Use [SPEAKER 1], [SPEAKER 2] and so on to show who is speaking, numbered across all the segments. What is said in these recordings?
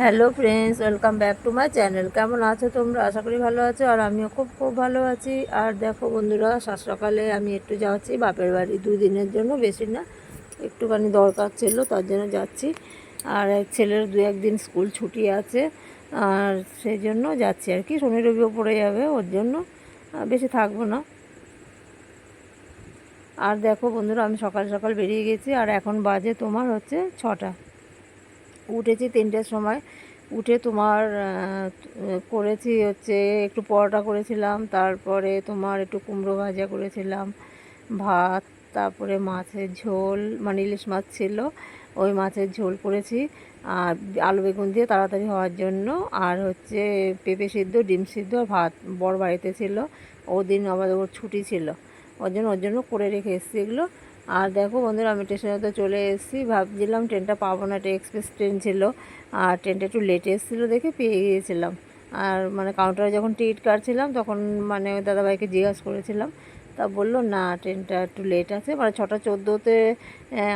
[SPEAKER 1] Hello friends, welcome back to my channel. কেমন আছো তোমরা? আশা করি ভালো আছো, আর আমিও খুব খুব ভালো আছি। আর দেখো বন্ধুরা সাত সকালে আমি একটু যাচ্ছি, বাপের বাড়ি দুই দিনের জন্য, বেশি না, একটুখানি দরকার ছিল, তার জন্য যাচ্ছি। আর এক ছেলের দু একদিন স্কুল ছুটি আছে, আর সেই জন্য যাচ্ছি আর কি। শনি রবিও পড়ে যাবে, ওর জন্য বেশি থাকব না। আর দেখো বন্ধুরা, আমি সকাল সকাল বেরিয়ে গেছি, আর এখন বাজে তোমার হচ্ছে ছটা। উঠেছি তিনটের সময়। উঠে তোমার করেছি হচ্ছে একটু পরোটা করেছিলাম, তারপরে তোমার একটু কুমড়ো ভাজা করেছিলাম, ভাত, তারপরে মাছের ঝোল মানে ইলিশ মাছ ছিল, ওই মাছের ঝোল করেছি। আর আলু বেগুন দিয়ে তাড়াতাড়ি হওয়ার জন্য, আর হচ্ছে পেঁপে সিদ্ধ, ডিম সিদ্ধ ভাত বড় বাড়িতে ছিল, ওদিন আবার ওর ছুটি ছিল। ওর জন্য ওর জন্য করে রেখে এসেছি এগুলো। আর দেখো বন্ধুরা, আমি স্টেশনে তো চলে এসেছি। ভাবছিলাম ট্রেনটা পাবো না, একটা এক্সপ্রেস ট্রেন ছিল। আর ট্রেনটা একটু লেটে এসেছিল দেখে পেয়ে গিয়েছিলাম। আর মানে কাউন্টারে যখন টিকিট কাটছিলাম, তখন মানে দাদাভাইকে জিজ্ঞাসা করেছিলাম। তা বলল, না ট্রেনটা একটু লেট আছে। মানে ছটা চোদ্দোতে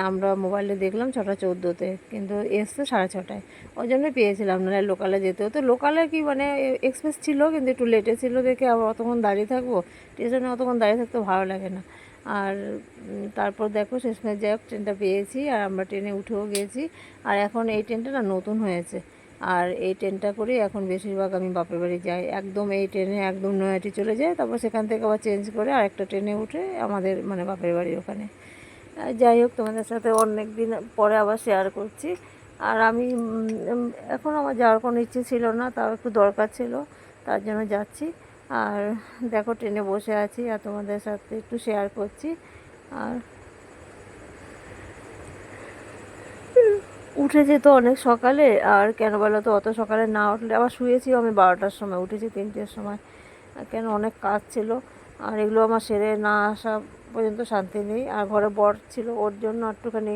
[SPEAKER 1] আমরা মোবাইলে দেখলাম ছটা চোদ্দোতে। কিন্তু এসছে সাড়ে ছটায়। ওই জন্য পেয়েছিলাম না লোকালে যেতে হতো। লোকালে কি মানে এক্সপ্রেস ছিল, কিন্তু একটু লেটে ছিল দেখে আবার অতক্ষণ দাঁড়িয়ে থাকব। স্টেশনে অতক্ষণ দাঁড়িয়ে থাকতে ভালো লাগে না। আর তারপর দেখো শেষমেশ যাই হোক ট্রেনটা পেয়েছি আর আমরা ট্রেনে উঠেও গেছি। আর এখন এই ট্রেনটা না নতুন হয়েছে। আর এই ট্রেনটা করে এখন বেশিরভাগ আমি বাপের বাড়ি যাই। একদম এই ট্রেনে একদম নয়াটি চলে যায়, তারপর সেখান থেকে আবার চেঞ্জ করে আর একটা ট্রেনে উঠে আমাদের মানে বাপের বাড়ি ওখানে। যাই হোক, তোমাদের সাথে অনেক দিন পরে আবার শেয়ার করছি। আর আমি এখন আমার যাওয়ার কোনো ইচ্ছে ছিল না, তাও একটু দরকার ছিল, তার জন্য যাচ্ছি। আর দেখো, ট্রেনে বসে আছি আর তোমাদের সাথে একটু শেয়ার করছি। আর উঠেছি তো অনেক সকালে, আর কেন বলো তো, অত সকালে না উঠলে আবার শুয়েছিও আমি বারোটার সময়, উঠেছি তিনটের সময়। কেন, অনেক কাজ ছিল, আর এগুলো আমার সেরে না আসা পর্যন্ত শান্তি নেই। আর ঘরে বর ছিল, ওর জন্য একটুখানি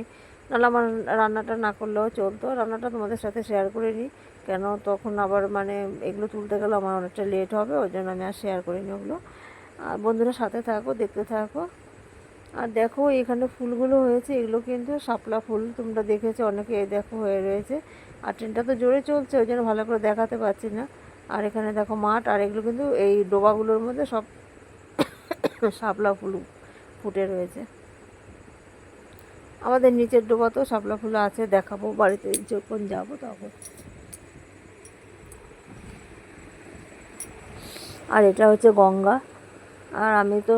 [SPEAKER 1] নাহলে আমার রান্নাটা না করলেও চলতো। রান্নাটা তোমাদের সাথে শেয়ার করে নিই। কেন? তখন আবার মানে এগুলো তুলতে গেলে আমার অনেকটা লেট হবে, ওই জন্য আমি আর শেয়ার করিনি ওগুলো। আর বন্ধুরা সাথে থাকো, দেখতে থাকো। আর দেখো, এখানে ফুলগুলো হয়েছে, এগুলো কিন্তু শাপলা ফুল, তোমরা দেখেছ, অনেকে দেখো হয়ে রয়েছে। আর ট্রেনটা তো জোরে চলছে, ওই জন্য ভালো করে দেখাতে পারছি না। আর এখানে দেখো মাঠ, আর এগুলো কিন্তু এই ডোবাগুলোর মধ্যে সব শাপলা ফুল। ফুটে রয়েছে। আমাদের নিচের ডোবাতেও শাপলা ফুল আছে, দেখাবো বাড়িতে যখন যাব তখন। আর এটা হচ্ছে গঙ্গা। আর আমি তো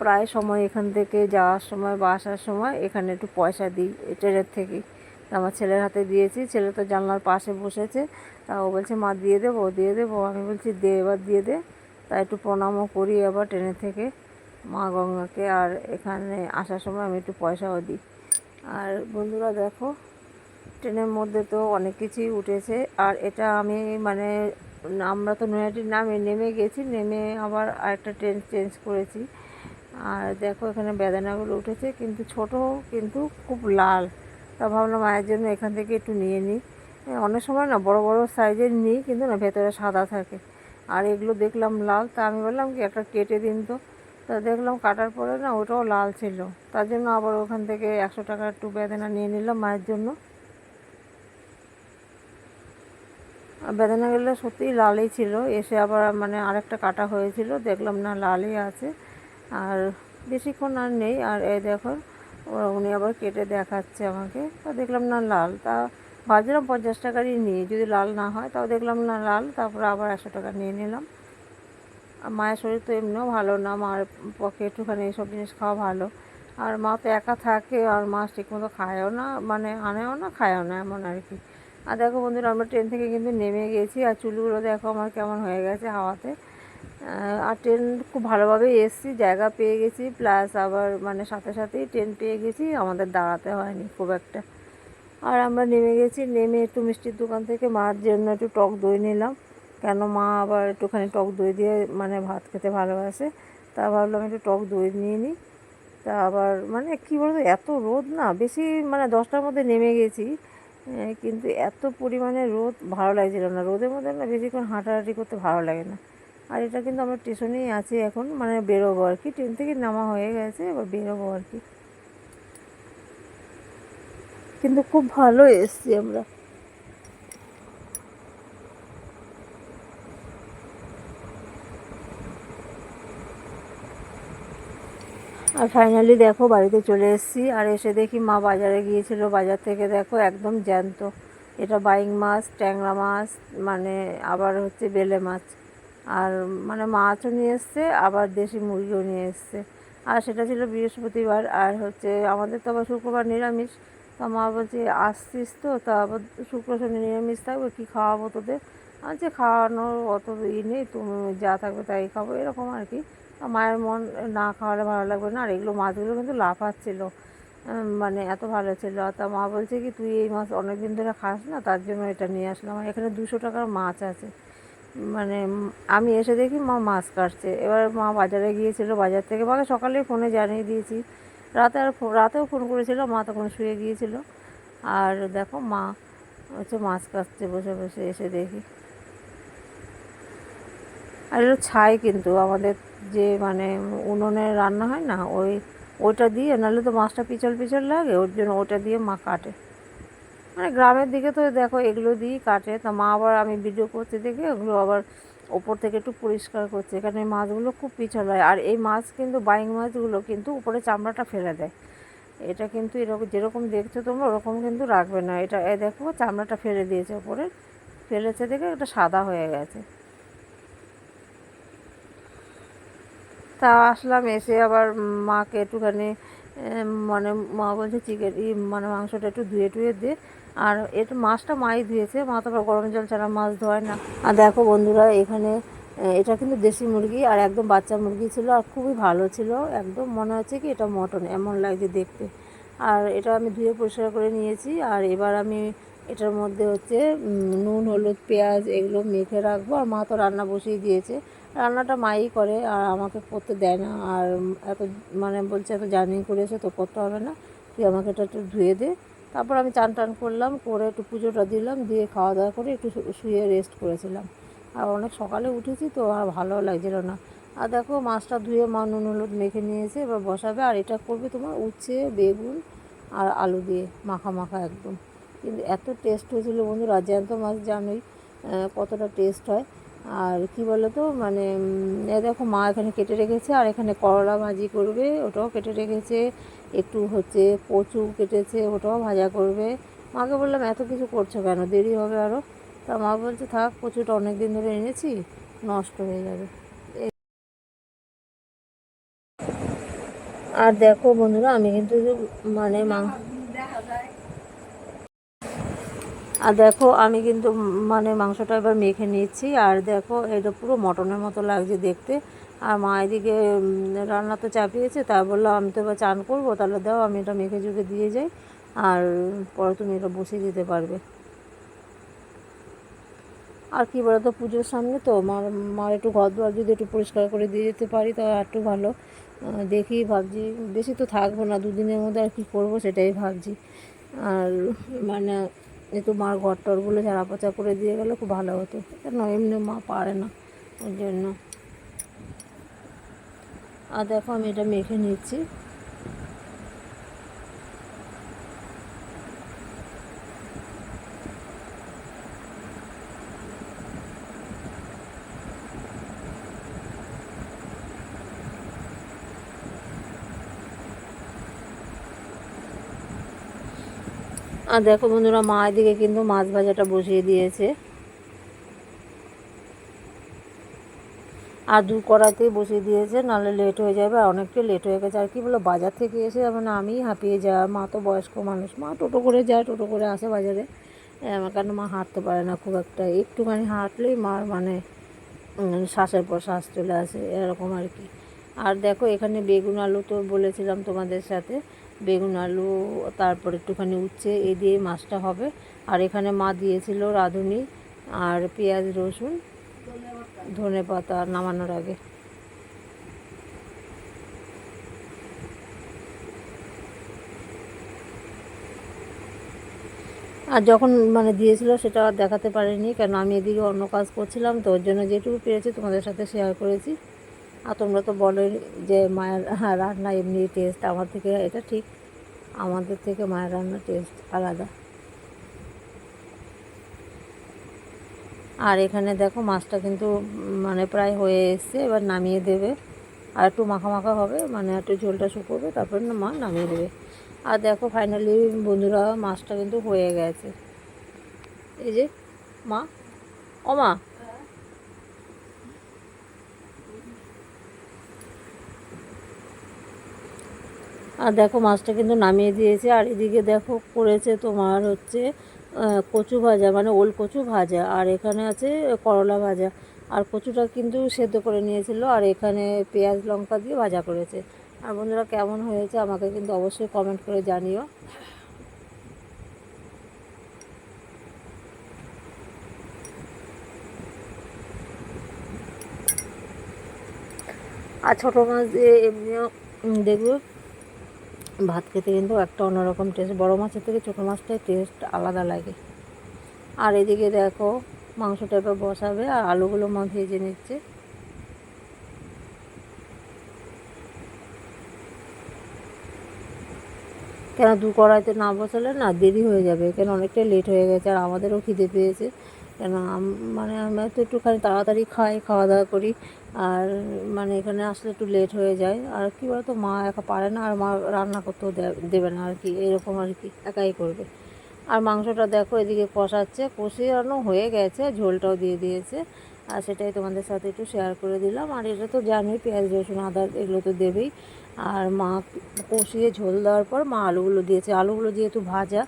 [SPEAKER 1] প্রায় সময় এখান থেকে যাওয়ার সময় বা আসার সময় এখানে একটু পয়সা দিই ট্রেনের থেকেই আমার ছেলের হাতে দিয়েছি, ছেলে তো জানলার পাশে বসেছে। তা ও বলছে, মা, দিয়ে দেবো দিয়ে দেবো। আমি বলছি, দে, এবার দিয়ে দে। তা একটু প্রণামও করি আবার ট্রেনের থেকে। মা গঙ্গাকে আর এখানে আসার সময় আমি একটু পয়সাও দিই। আর বন্ধুরা দেখো, ট্রেনের মধ্যে তো অনেক কিছুই উঠেছে। আর এটা আমি মানে আমরা তো নৈহাটির নামে নেমে গেছি, নেমে আবার আরেকটা ট্রেন চেঞ্জ করেছি। আর দেখো এখানে বেদানাগুলো উঠেছে, কিন্তু ছোট, কিন্তু খুব লাল। তা ভাবলাম মায়ের জন্য এখান থেকে একটু নিয়ে নিই। অনেক সময় না বড় বড় সাইজের নিই, কিন্তু না ভেতরে সাদা থাকে। আর এগুলো দেখলাম লাল, তা আমি বললাম কি একটা কেটে দিন তো। তা দেখলাম কাটার পরে না ওটাও লাল ছিল। তার জন্য আবার ওখান থেকে একশো টাকা একটু বেদানা নিয়ে নিলাম মায়ের জন্য। আর বেদানাগুলো সত্যিই লালই ছিল। এসে আবার মানে আরেকটা কাটা হয়েছিল। দেখলাম না লালই আছে। আর বেশিক্ষণ আর নেই। আর এই দেখো উনি আবার কেটে দেখাচ্ছে আমাকে। তা দেখলাম না লাল। তা ভাবছিলাম পঞ্চাশ টাকারই নিই। যদি লাল না হয়, তাও দেখলাম না লাল। তারপরে আবার একশো টাকা নিয়ে নিলাম। মায়ের শরীর তো এমনিও ভালো না, মার পক্ষে একটুখানি এইসব জিনিস খাওয়া ভালো। আর মা তো একা থাকে আর মা ঠিকমতো খায়ও না মানে আনেও না, খায়ও না, এমন আর কি। আর দেখো বন্ধুরা, আমরা ট্রেন থেকে কিন্তু নেমে গেছি, আর চুলগুলো দেখো আমার কেমন হয়ে গেছে হাওয়াতে। আর ট্রেন খুব ভালোভাবেই এসছি, জায়গা পেয়ে গেছি, প্লাস আবার মানে সাথে সাথেই ট্রেন পেয়ে গেছি, আমাদের দাঁড়াতে হয়নি খুব একটা। আর আমরা নেমে গেছি, নেমে একটু মিষ্টির দোকান থেকে মার জন্য একটু টক দই নিলাম। কেন মা আবার একটুখানি টক দই দিয়ে মানে ভাত খেতে ভালোবাসে? তা ভাবলাম একটু টক দই নিয়ে নিই তা আবার মানে কী বলতো, এত রোদ না, বেশি মানে দশটার মধ্যে নেমে গেছি। কিন্তু এত পরিমাণে রোদ, ভালো লাগছিল না। রোদের মধ্যে না বেশিক্ষণ হাঁটাহাঁটি করতে ভালো লাগে না। আর এটা কিন্তু আমরা স্টেশনেই আছি এখন মানে বেরোবো আর কি। ট্রেন থেকে নামা হয়ে গেছে, এবার বেরোবো আর কি। কিন্তু খুব ভালো এসছি আমরা। আর ফাইনালি দেখো বাড়িতে চলে এসেছি। আর এসে দেখি মা বাজারে গিয়েছিল। বাজার থেকে দেখো একদম জ্যান্ত। এটা বাইং মাছ, ট্যাংরা মাছ মানে আবার হচ্ছে বেলে মাছ। আর মানে মাছও নিয়ে এসছে, আবার দেশি মুরগিও নিয়ে এসছে। আর সেটা ছিল বৃহস্পতিবার। আর হচ্ছে আমাদের তো আবার শুক্রবার নিরামিষ। তা মা বলছে, আসছিস তো? তা আবার শুক্র শনি নিরামিষ থাকবে, কী খাওয়াবো তোদের? আর যে খাওয়ানোর অত ই নেই, তুমি যা থাকবে তাই খাব। এরকম আর কি। মায়ের মন না খাওয়ালে ভালো লাগবে না। আর এগুলো মাছগুলো কিন্তু লাফাচ্ছিলো। মানে এত ভালো ছিল। তা মা বলছে কি, তুই এই মাছ অনেক দিন ধরে খাস না, তার জন্য এটা নিয়ে আসলাম। আর এখানে দুশো টাকার মাছ আছে। মানে আমি এসে দেখি মা মাছ কাটছে। এবার মা বাজারে গিয়েছিল, বাজার থেকে মাকে সকালে ফোনে জানিয়ে দিয়েছি। রাতে আর রাতেও ফোন করেছিল, মা তখন শুয়ে গিয়েছিল। আর দেখো মা হচ্ছে মাছ কাটছে বসে বসে, এসে দেখি। আর এটা ছাই কিন্তু আমাদের যে মানে উনুনে রান্না হয় না, ওই, ওইটা দিয়ে, নাহলে তো মাছটা পিছল পিছল লাগে, ওর জন্য ওটা দিয়ে মা কাটে। মানে গ্রামের দিকে তো দেখো, এগুলো দিয়েই কাটে। তা মা আবার আমি ভিডিও করতে দেখে, ওগুলো আবার ওপর থেকে একটু পরিষ্কার করছে। এখানে মাছগুলো খুব পিছল হয়। আর এই মাছ কিন্তু, বাইং মাছগুলো কিন্তু উপরে চামড়াটা ফেলে দেয়। এটা কিন্তু এরকম, যেরকম দেখছ তোমরা, ওরকম কিন্তু রাখবে না। এটা দেখো, চামড়াটা ফেলে দিয়েছে ওপরে। ফেলেছে দেখে এটা সাদা হয়ে গেছে। তা আসলাম এসে আবার মাকে একটুখানি মানে মা বলছে চিকেন মানে মাংসটা একটু ধুয়ে টুয়ে দে। আর একটু মাছটা মাই ধুয়েছে, মা তো আবার গরম জল ছাড়া মাছ ধোয় না। আর দেখো বন্ধুরা, এখানে এটা কিন্তু দেশি মুরগি আর একদম বাচ্চা মুরগি ছিল আর খুবই ভালো ছিল। একদম মনে হচ্ছে কি এটা মটন, এমন লাগছে দেখতে। আর এটা আমি ধুয়ে পরিষ্কার করে নিয়েছি। আর এবার আমি এটার মধ্যে হচ্ছে নুন, হলুদ, পেঁয়াজ এগুলো মেখে রাখব। আর মা তো রান্না বসিয়ে দিয়েছে। রান্নাটা মাই করে আর আমাকে করতে দেয় না। আর এত মানে বলছে এত জার্নি করেছে তো করতে হবে না। তুই আমাকে এটা একটু ধুয়ে দে। তারপর আমি চান টান করলাম, করে একটু পুজোটা দিলাম, দিয়ে খাওয়া দাওয়া করে একটু শুয়ে রেস্ট করেছিলাম। আর অনেক সকালে উঠেছি তো আর ভালো লাগছিল না। আর দেখো মাছটা ধুয়ে মা নুন হলুদ মেখে নিয়েছে, এবার বসাবে। আর এটা করবে তোমার উচ্ছে, বেগুন আর আলু দিয়ে, মাখা মাখা একদম। কিন্তু এত টেস্ট হয়েছিল বন্ধুরা, জ্যান্ত মাছ জানোই কতটা টেস্ট হয়। আর কি বলো তো মানে দেখো মা এখানে কেটে রেখেছে, আর এখানে করলা ভাজি করবে, ওটাও কেটে রেখেছে, একটু হচ্ছে কচু কেটেছে, ওটাও ভাজা করবে। মাকে বললাম, এত কিছু করছ কেন? দেরি হবে আরও তা মা বলছে, থাক, কচুটা অনেক দিন ধরে এনেছি, নষ্ট হয়ে যাবে। আর দেখো বন্ধুরা, আমি কিন্তু মানে মা আর দেখো, আমি কিন্তু মানে মাংসটা এবার মেখে নিচ্ছি আর দেখো, এটা পুরো মটনের মতো লাগছে দেখতে। আর মা এদিকে রান্না তো চাপিয়েছে, তা বললাম আমি তো এবার চান করব, তাহলে দাও, আমি এটা মেখে জুখে দিয়ে যাই। আর পরে তুমি এটা বসিয়ে দিতে পারবে। আর কি তো পুজোর সামনে তো মার মার একটু ঘর দুয়ার যদি একটু পরিষ্কার করে দিয়ে যেতে পারি, তো একটু ভালো। দেখি, ভাবছি, বেশি তো থাকব না, দুদিনের মধ্যে আর কি করব সেটাই ভাবছি। আর মানে একটু মার ঘর টরগুলো ঝাড়া পচা করে দিয়ে গেলে খুব ভালো হতো। কেন এমনি মা পারে না ওর জন্য। আর দেখো আমি এটা মেখে নিচ্ছি। আর দেখো বন্ধুরা, মা এদিকে কিন্তু মাছ ভাজাটা বসিয়ে দিয়েছে। আর দু কড়াইতেই বসিয়ে দিয়েছে, নাহলে লেট হয়ে যাবে, আর অনেকটা লেট হয়ে গেছে। আর কি বলো, বাজার থেকে এসে মানে আমি হাঁপিয়ে যাই মা তো বয়স্ক মানুষ, মা টোটো করে যায়, টোটো করে আসে বাজারে। আমার কারণ মা হাঁটতে পারে না খুব একটা, একটুখানি হাঁটলেই মার মানে শ্বাসের পর শ্বাস চলে আসে, এরকম আর কি। আর দেখো, এখানে বেগুন আলু তো বলেছিলাম তোমাদের সাথে বেগুন আলু, তারপর একটুখানি উচ্ছে এই দিয়ে মাছটা হবে। আর এখানে মা দিয়েছিল রাঁধুনি আর পেঁয়াজ, রসুন, ধনে পাতা নামানোর আগে। আর যখন মানে দিয়েছিল সেটা আর দেখাতে পারিনি কারণ আমি এদিকে অন্য কাজ করছিলাম, তো ওর জন্য যেটুকু পেরেছি তোমাদের সাথে শেয়ার করেছি। আর তোমরা তো বলো যে মায়ের হ্যাঁ, রান্না এমনি টেস্ট আমার থেকে এটা ঠিক। আমাদের থেকে মায়ের রান্না টেস্ট আলাদা। আর এখানে দেখো মাছটা কিন্তু মানে প্রায় হয়ে এসছে এবার নামিয়ে দেবে। আর একটু মাখা মাখা হবে মানে একটু ঝোলটা শুকোবে তারপর মা নামিয়ে দেবে। আর দেখো ফাইনালি বন্ধুরা মাছটা কিন্তু হয়ে গেছে। এই যে মা ও মা আর দেখো মাছটা কিন্তু নামিয়ে দিয়েছে। আর এদিকে দেখো করেছে তোমার হচ্ছে কচু ভাজা মানে ওল কচু ভাজা। আর এখানে আছে করলা ভাজা। আর কচুটা কিন্তু সেদ্ধ করে নিয়েছিল আর এখানে পেঁয়াজ লঙ্কা দিয়ে ভাজা করেছে। আর বন্ধুরা কেমন হয়েছে আমাকে কিন্তু অবশ্যই কমেন্ট করে জানিও। আর ছোটো মাছ দিয়ে এমনিও দেখবে ভাত খেতে কিন্তু একটা অন্যরকম টেস্ট বড় মাছের থেকে ছোটো মাছটার টেস্ট আলাদা লাগে। আর এদিকে দেখো, মাংসটা এবার বসাবে আর আলুগুলো মা ভেজে নিচ্ছে। কেন দু কড়াইতে না বসালে না দেরি হয়ে যাবে, কেন অনেকটাই লেট হয়ে গেছে আর আমাদেরও খিদে পেয়েছে। কেন? মানে আমরা তো একটুখানি তাড়াতাড়ি খাই খাওয়া দাওয়া করি। আর মানে এখানে আসলে একটু লেট হয়ে যায়। আর কি বলতো, মা একা পারে না, আর মা রান্না করতেও দেবে না আর কি। এরকম আর কি, একাই করবে। আর মাংসটা দেখো, এদিকে কষাচ্ছে। কষিয়ানো হয়ে গেছে, ঝোলটাও দিয়ে দিয়েছে। আর সেটাই তোমাদের সাথে একটু শেয়ার করে দিলাম। আর এটা তো জানোই, পেঁয়াজ, রসুন, আদা, এগুলো তো দেবেই। আর মা কষিয়ে ঝোল দেওয়ার পর মা আলুগুলো দিয়েছে। আলুগুলো যেহেতু ভাজা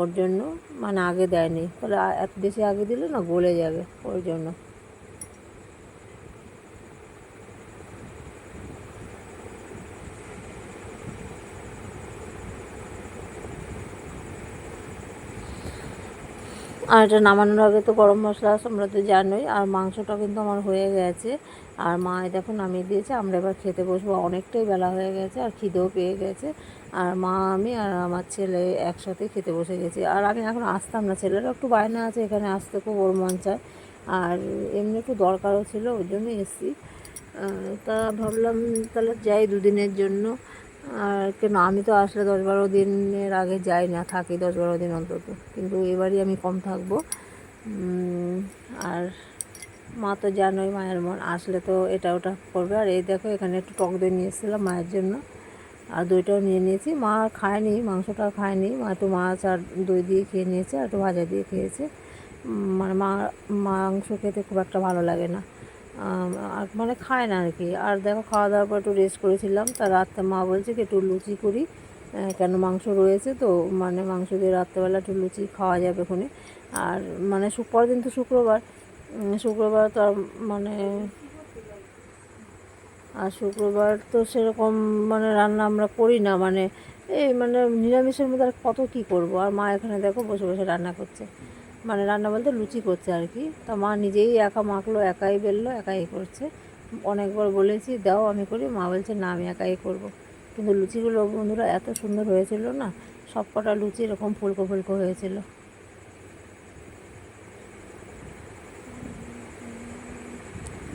[SPEAKER 1] ওর জন্য মানে আগে দেয়নি। তাহলে এত বেশি আগে দিলে না গলে যাবে ওর জন্য। আর এটা নামানোর আগে তো গরম মশলা তোমরা তো জানোই। আর মাংসটা কিন্তু আমার হয়ে গেছে। আর মা দেখো নামিয়ে দিয়েছে। আমরা এবার খেতে বসবো। অনেকটাই বেলা হয়ে গেছে আর খিদেও পেয়ে গেছে। আর মা, আমি আর আমার ছেলে একসাথে খেতে বসে গেছি। আর আমি এখন আসতাম না। ছেলেরও একটু বায়না আছে, এখানে আসতে খুব ওর মন চায়। আর এমনি একটু দরকারও ছিল ওই জন্য এসেছি। তা ভাবলাম তাহলে যাই দুদিনের জন্য। আর কেন, আমি তো আসলে দশ বারো দিনের আগে যাই না, থাকি দশ বারো দিন অন্তত। কিন্তু এবারই আমি কম থাকব। আর মা তো জানোই মায়ের মন, আসলে তো এটা ওটা করবে। আর এই দেখো, এখানে একটু টক দই নিয়ে এসেছিলাম মায়ের জন্য। আর দইটাও নিয়ে নিয়েছি। মা খায়নি মাংসটা খায়নি। মা একটু মাছ আর দই দিয়ে খেয়ে নিয়েছে, আর একটু ভাজা দিয়ে খেয়েছে। মানে মা, মাংস খেতে খুব একটা ভালো লাগে না। আর মানে খায় না আর কি। আর দেখো, খাওয়া দাওয়ার পর একটু রেস্ট করেছিলাম। তা রাত্রে মা বলছে কি, একটু লুচি করি। কেন মাংস রয়েছে তো মানে মাংস দিয়ে রাত্রেবেলা একটু লুচি খাওয়া যাবে ওখানে আর মানে পরের দিন তো শুক্রবার। শুক্রবার তো মানে আর শুক্রবার তো সেরকম মানে রান্না আমরা করি না মানে এই মানে নিরামিষের মধ্যে আর কত কী করব? আর মা এখানে দেখো বসে বসে রান্না করছে। মানে রান্না বলতে লুচি করছে আর কি। তা মা নিজেই একা মাখলো, একাই বেললো, একাই করছে। অনেকবার বলেছি, দাও, আমি করি। মা বলছে, না, আমি একাই করব। কিন্তু লুচিগুলো বন্ধুরা এত সুন্দর হয়েছিল না সব কটা লুচি এরকম ফুলকো ফুলকো হয়েছিল।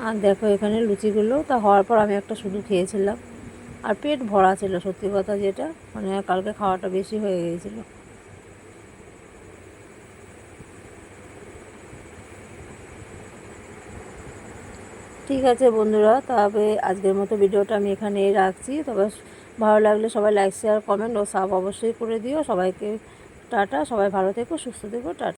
[SPEAKER 1] আর দেখো এখানে লুচিগুলো, তা হওয়ার পর আমি একটা শুধু খেয়েছিলাম। আর পেট ভরা ছিল, সত্যি কথা যেটা। মানে কালকে খাওয়াটা বেশি হয়ে গিয়েছিল। ঠিক আছে বন্ধুরা, তবে আজকের মতো ভিডিওটা আমি এখানেই রাখছি। তবে ভালো লাগলে সবাই লাইক শেয়ার কমেন্ট ও সাব অবশ্যই করে দিও। সবাইকে টাটা, সবাই ভালো থেকো, সুস্থ থেকো, টাটা।